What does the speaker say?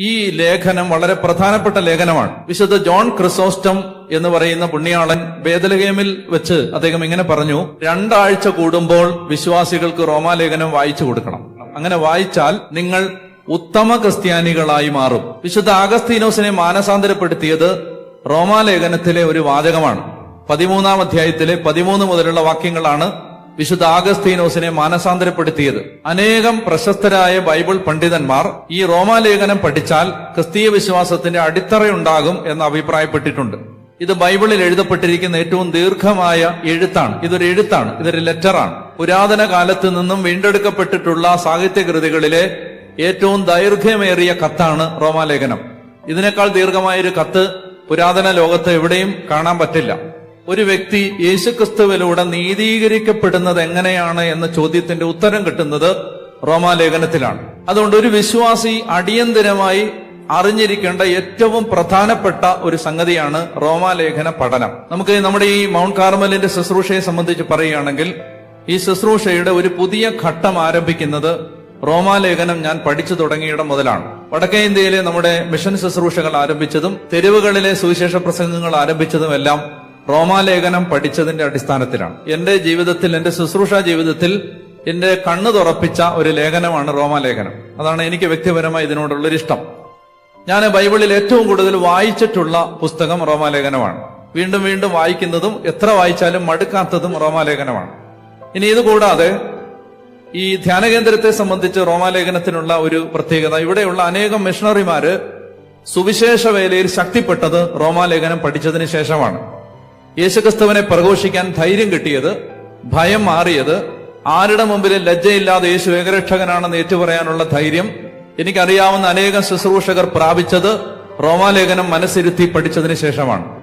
ഈ ലേഖനം വളരെ പ്രധാനപ്പെട്ട ലേഖനമാണ്. വിശുദ്ധ ജോൺ ക്രിസോസ്റ്റം എന്ന് പറയുന്ന പുണ്യാളൻ വേദലഗേമിൽ വെച്ച് അദ്ദേഹം ഇങ്ങനെ പറഞ്ഞു രണ്ടാഴ്ച കൂടുമ്പോൾ വിശ്വാസികൾക്ക് റോമാലേഖനം വായിച്ചു കൊടുക്കണം. അങ്ങനെ വായിച്ചാൽ നിങ്ങൾ ഉത്തമ ക്രിസ്ത്യാനികളായി മാറും. വിശുദ്ധ ആഗസ്തീനോസിനെ മാനസാന്തരപ്പെടുത്തിയത് റോമാലേഖനത്തിലെ ഒരു വാചകമാണ്. പതിമൂന്നാം അധ്യായത്തിലെ പതിമൂന്ന് മുതലുള്ള വാക്യങ്ങളാണ് വിശുദ്ധ ആഗസ്തീനോസിനെ മാനസാന്തരപ്പെടുത്തിയത്. അനേകം പ്രശസ്തരായ ബൈബിൾ പണ്ഡിതന്മാർ ഈ റോമാലേഖനം പഠിച്ചാൽ ക്രിസ്തീയ വിശ്വാസത്തിന്റെ അടിത്തറയുണ്ടാകും എന്ന് അഭിപ്രായപ്പെട്ടിട്ടുണ്ട്. ഇത് ബൈബിളിൽ എഴുതപ്പെട്ടിരിക്കുന്ന ഏറ്റവും ദീർഘമായ എഴുത്താണ്. ഇതൊരു എഴുത്താണ്. ഇതൊരു ലെറ്ററാണ്. പുരാതന കാലത്ത് നിന്നും വീണ്ടെടുക്കപ്പെട്ടിട്ടുള്ള സാഹിത്യകൃതികളിലെ ഏറ്റവും ദൈർഘ്യമേറിയ കത്താണ് റോമാലേഖനം. ഇതിനേക്കാൾ ദീർഘമായ ഒരു കത്ത് പുരാതന ലോകത്ത് എവിടെയും കാണാൻ പറ്റില്ല. ഒരു വ്യക്തി യേശുക്രിസ്തുവിലൂടെ നീതീകരിക്കപ്പെടുന്നത് എങ്ങനെയാണ് എന്ന ചോദ്യത്തിന്റെ ഉത്തരം കിട്ടുന്നത് റോമാലേഖനത്തിലാണ്. അതുകൊണ്ട് ഒരു വിശ്വാസി അടിയന്തരമായി അറിഞ്ഞിരിക്കേണ്ട ഏറ്റവും പ്രധാനപ്പെട്ട ഒരു സംഗതിയാണ് റോമാലേഖന പഠനം. നമുക്ക് നമ്മുടെ ഈ മൗണ്ട് കാർമലിന്റെ ശുശ്രൂഷയെ സംബന്ധിച്ച് പറയുകയാണെങ്കിൽ ഈ ശുശ്രൂഷയുടെ ഒരു പുതിയ ഘട്ടം ആരംഭിക്കുന്നത് റോമാലേഖനം ഞാൻ പഠിച്ചു തുടങ്ങിയിടം മുതലാണ്. വടക്കേ ഇന്ത്യയിലെ നമ്മുടെ മിഷൻ ശുശ്രൂഷകൾ ആരംഭിച്ചതും തെരുവുകളിലെ സുവിശേഷ പ്രസംഗങ്ങൾ ആരംഭിച്ചതും എല്ലാം റോമാലേഖനം പഠിച്ചതിന്റെ അടിസ്ഥാനത്തിലാണ്. എന്റെ ജീവിതത്തിൽ എന്റെ ശുശ്രൂഷ ജീവിതത്തിൽ എന്റെ കണ്ണു തുറപ്പിച്ച ഒരു ലേഖനമാണ് റോമാലേഖനം. അതാണ് എനിക്ക് വ്യക്തിപരമായി ഇതിനോടുള്ളൊരു ഇഷ്ടം ഞാൻ ബൈബിളിൽ ഏറ്റവും കൂടുതൽ വായിച്ചിട്ടുള്ള പുസ്തകം റോമാലേഖനമാണ്. വീണ്ടും വീണ്ടും വായിക്കുന്നതും എത്ര വായിച്ചാലും മടുക്കാത്തതും റോമാലേഖനമാണ്. ഇനി ഇത് കൂടാതെ ഈ ധ്യാനകേന്ദ്രത്തെ സംബന്ധിച്ച് റോമാലേഖനത്തിനുള്ള ഒരു പ്രത്യേകത ഇവിടെയുള്ള അനേകം മിഷണറിമാര് സുവിശേഷ വേലയിൽ ശക്തിപ്പെട്ടത് റോമാലേഖനം പഠിച്ചതിന് ശേഷമാണ്. യേശുക്രിസ്തുവിനെ പ്രഘോഷിക്കാൻ ധൈര്യം കിട്ടിയത് ഭയം മാറിയത് ആരുടെ മുമ്പിൽ ലജ്ജയില്ലാതെ യേശു ഏകരക്ഷകനാണെന്ന് ഏറ്റുപറയാനുള്ള ധൈര്യം എനിക്കറിയാവുന്ന അനേകം ശുശ്രൂഷകർ പ്രാപിച്ചത് റോമാലേഖനം മനസ്സിരുത്തി പഠിച്ചതിന് ശേഷമാണ്.